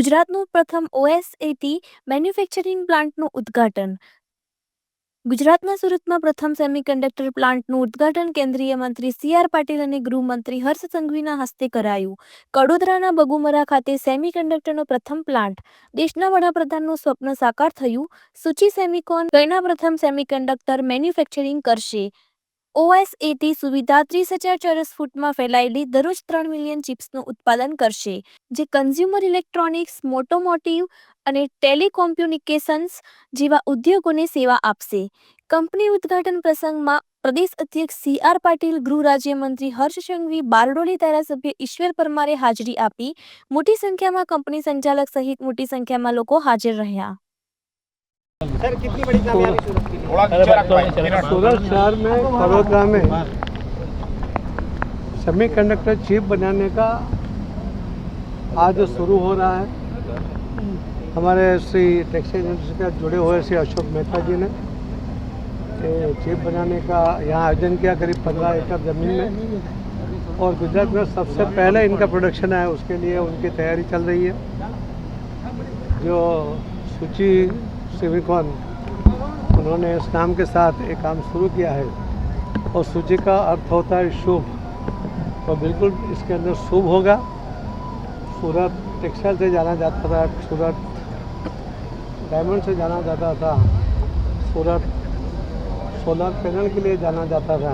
ગુજરાતનું પ્રથમ ઓએસએટી મેન્યુફેક્ચરિંગ પ્લાન્ટનું ઉદ્ઘાટન. ગુજરાતના સુરતમાં પ્રથમ સેમિકન્ડક્ટર પ્લાન્ટનું ઉદ્ઘાટન કેન્દ્રીય મંત્રી સી આર પાટીલ અને ગૃહમંત્રી હર્ષ સંઘવીના હસ્તે કરાયું. કડોદરાના બગુમરા ખાતે સેમિકન્ડક્ટરનો પ્રથમ પ્લાન્ટ. દેશના વડાપ્રધાનનું સ્વપ્ન સાકાર થયું. સૂચિ સેમિકોન ગયના પ્રથમ સેમિકન્ડક્ટર મેન્યુફેક્ચરિંગ કરશે. ઓએસએટી સુવિધા ત્રીસ હજાર ચોરસ ફૂટમાં ફેલાયેલી દરરોજ ત્રણ મિલિયન ચિપ્સનું ઉત્પાદન કરશે, જે કન્ઝ્યુમર ઇલેક્ટ્રોનિક્સ, મોટોમોટિવ અને ટેલિકોમ્યુનિકેશન્સ જેવા ઉદ્યોગોને સેવા આપશે. કંપની ઉદ્ઘાટન પ્રસંગમાં પ્રદેશ અધ્યક્ષ સી આર પાટીલ, ગૃહ રાજ્યમંત્રી હર્ષ સંઘવી, બારડોલી ધારાસભ્ય ઈશ્વર પરમારે હાજરી આપી. મોટી સંખ્યામાં કંપની સંચાલક સહિત મોટી સંખ્યામાં લોકો હાજર રહ્યા. सर कितनी बड़ी कामयाबी सूरत की नीचे सूरत शहर में में? सेमीकंडक्टर चिप बनाने का आज जो शुरू हो रहा है हमारे श्री टेक्सटाइल इंडस्ट्री से जुड़े हुए श्री अशोक मेहता जी ने चिप बनाने का यहाँ आयोजन किया करीब पंद्रह एकड़ ज़मीन में। और गुजरात में सबसे पहले इनका प्रोडक्शन है उसके लिए उनकी तैयारी चल रही है। जो सूची सिविकॉन उन्होंने इस नाम के साथ एक काम शुरू किया है। और सूची का अर्थ होता है शुभ। तो बिल्कुल इसके अंदर शुभ होगा। सूरत टेक्सटाइल से जाना जाता था, सूरत डायमंड से जाना जाता था, सूरत सोलर पैनल के लिए जाना जाता था।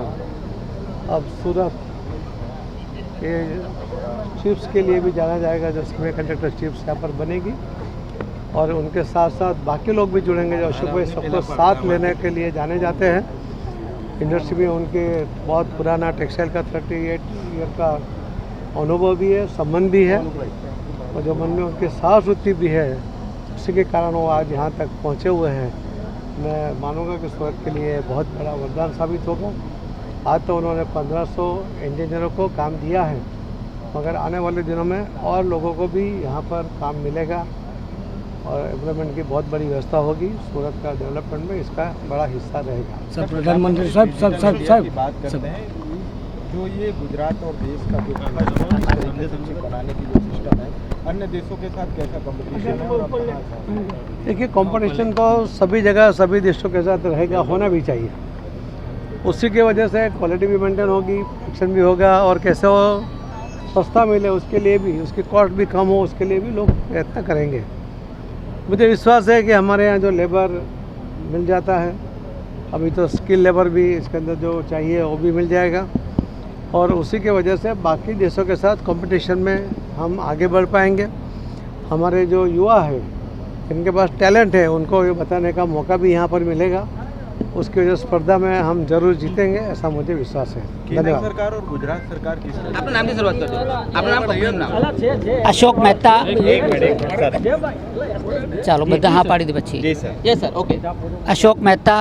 अब सूरत के चिप्स के लिए भी जाना जाएगा, जो सेमी कंडक्टर चिप्स यहाँ पर बनेगी। और उनके साथ साथ बाकी लोग भी जुड़ेंगे जो अशोक भाई सबको साथ लेने के लिए जाने जाते हैं। इंडस्ट्री में उनके बहुत पुराना टेक्सटाइल का थर्टी एट ईयर का अनुभव भी है संबंध भी है और जो मन में उनकी साहस वृत्ति भी है उसी के कारण वो आज यहाँ तक पहुँचे हुए हैं। मैं मानूँगा कि सूरत के लिए बहुत बड़ा वरदान साबित होगा। आज तो उन्होंने 1500 इंजीनियरों को काम दिया है मगर आने वाले दिनों में और लोगों को भी यहाँ पर काम मिलेगा। और एम्प्लॉयमेंट की बहुत बड़ी व्यवस्था होगी सूरत का डेवलपमेंट में इसका बड़ा हिस्सा रहेगा। सब प्रधानमंत्री सब सब सब सब बात करते हैं जो ये गुजरात और देश का जो बनाने की जो सिस्टम है अन्य देशों के साथ कैसा है हैं? देखिए कंपटीशन तो सभी जगह सभी देशों के साथ रहेगा होना भी चाहिए। उसी की वजह से क्वालिटी भी मेंटेन होगी प्रोडक्शन भी होगा और कैसे वो सस्ता मिले उसके लिए भी उसकी कॉस्ट भी कम हो उसके लिए भी लोग प्रयत्न करेंगे। मुझे विश्वास है कि हमारे यहाँ जो लेबर मिल जाता है, अभी तो स्किल लेबर भी इसके अंदर जो चाहिए वो भी मिल जाएगा। और उसी के वजह से बाकी देशों के साथ कंपटीशन में हम आगे बढ़ पाएँगे। हमारे जो युवा है जिनके पास टैलेंट है, उनको ये बताने का मौका भी यहाँ पर मिलेगा। उसकी वजह से स्पर्धा में हम जरूर जीतेंगे ऐसा मुझे विश्वास है केंद्र धन्यवाद सरकार और गुजरात सरकार किस तरह આપણા નામથી શરૂઆત કરજો આપણા નામ કંપનીનું નામ અશોક મહેતા एक मिनट सर ચાલો બધા હા પાડી દે પછી ji sir yes sir okay Ashok Mehta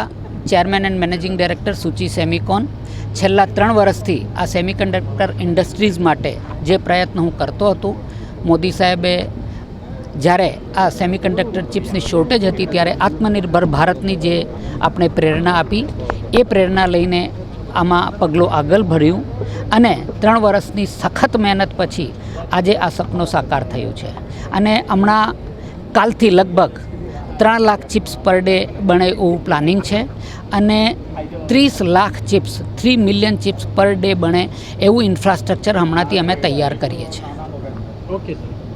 chairman and managing director Suchi Semicon છેલ્લા ત્રણ વર્ષથી આ સેમિકન્ડક્ટર ઇન્ડસ્ટ્રીઝ માટે જે પ્રયત્ન હું કરતો હતો મોદી સાહેબે જ્યારે આ સેમિકન્ડક્ટર ચિપ્સની શોર્ટેજ હતી ત્યારે આત્મનિર્ભર ભારતની જે આપણે પ્રેરણા આપી, એ પ્રેરણા લઈને આમાં પગલું આગળ ભર્યું અને ત્રણ વર્ષની સખત મહેનત પછી આજે આ સપનું સાકાર થયું છે. અને હમણાં કાલથી લગભગ ત્રણ લાખ ચિપ્સ પર ડે બને એવું પ્લાનિંગ છે અને ત્રીસ lakh chips three million chips per day બને એવું ઇન્ફ્રાસ્ટ્રક્ચર હમણાંથી અમે તૈયાર કરીએ છીએ. Okay sir